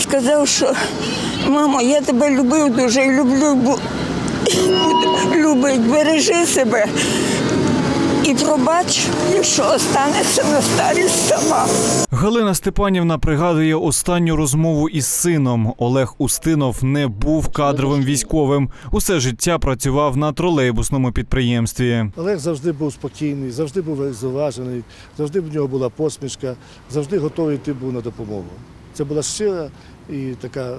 Сказав, що мамо, я тебе любив дуже і люблю, буду любить, бережи себе. І пробач, якщо останешся на старість сама. Галина Степанівна пригадує останню розмову із сином. Олег Устинов не був кадровим військовим. Усе життя працював на тролейбусному підприємстві. Олег завжди був спокійний, завжди був зважений, завжди в нього була посмішка, завжди готовий йти був на допомогу. Це була щира і така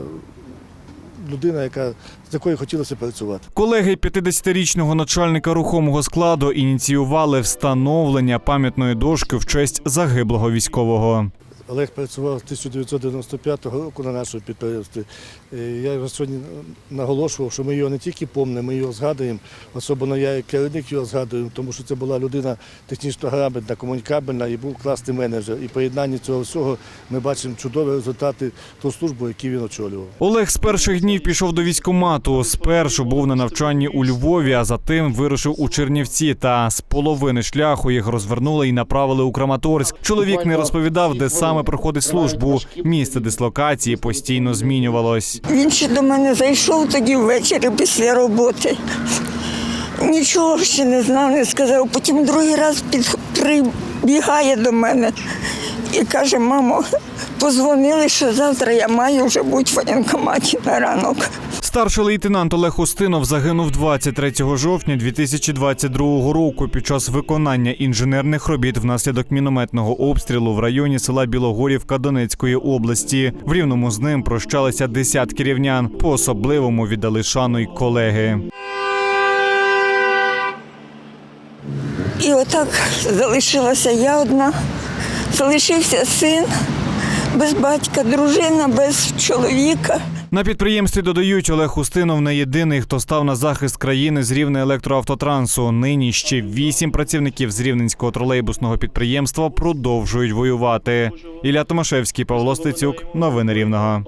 людина, яка, з якою хотілося працювати. Колеги 50-річного начальника рухомого складу ініціювали встановлення пам'ятної дошки в честь загиблого військового. Олег працював з 1995 року на нашому підприємстві. Е, Я його сьогодні наголошував, що ми його не тільки помнимо, ми його згадуємо. Особливо я як керівник його згадую, тому що це була людина технічно грамотна, комунікабельна і був класний менеджер. І поєднання цього всього ми бачимо чудові результати ту службу, яку він очолював. Олег з перших днів пішов до військкомату. Спершу був на навчанні у Львові, а затим вирушив у Чернівці. Та з половини шляху їх розвернули і направили у Краматорськ. Чоловік не розповідав, де саме проходить службу. Місце дислокації постійно змінювалось. Він ще до мене зайшов тоді ввечері після роботи. Нічого ще не знав, не сказав. Потім другий раз під, прибігає до мене і каже, мамо, позвонили, що завтра я маю вже бути в воєнкоматі на ранок. Старший лейтенант Олег Устинов загинув 23 жовтня 2022 року під час виконання інженерних робіт внаслідок мінометного обстрілу в районі села Білогорівка Донецької області. В рівному з ним прощалися десятки рівнян. По особливому віддали шану й колеги. І отак залишилася я одна, залишився син без батька, дружина без чоловіка. На підприємстві додають Олег Устинов не єдиний, хто став на захист країни з рівня електроавтотрансу. Нині ще вісім працівників з рівненського тролейбусного підприємства продовжують воювати. Ілля Томашевський, Павло Стецюк. Новини Рівного.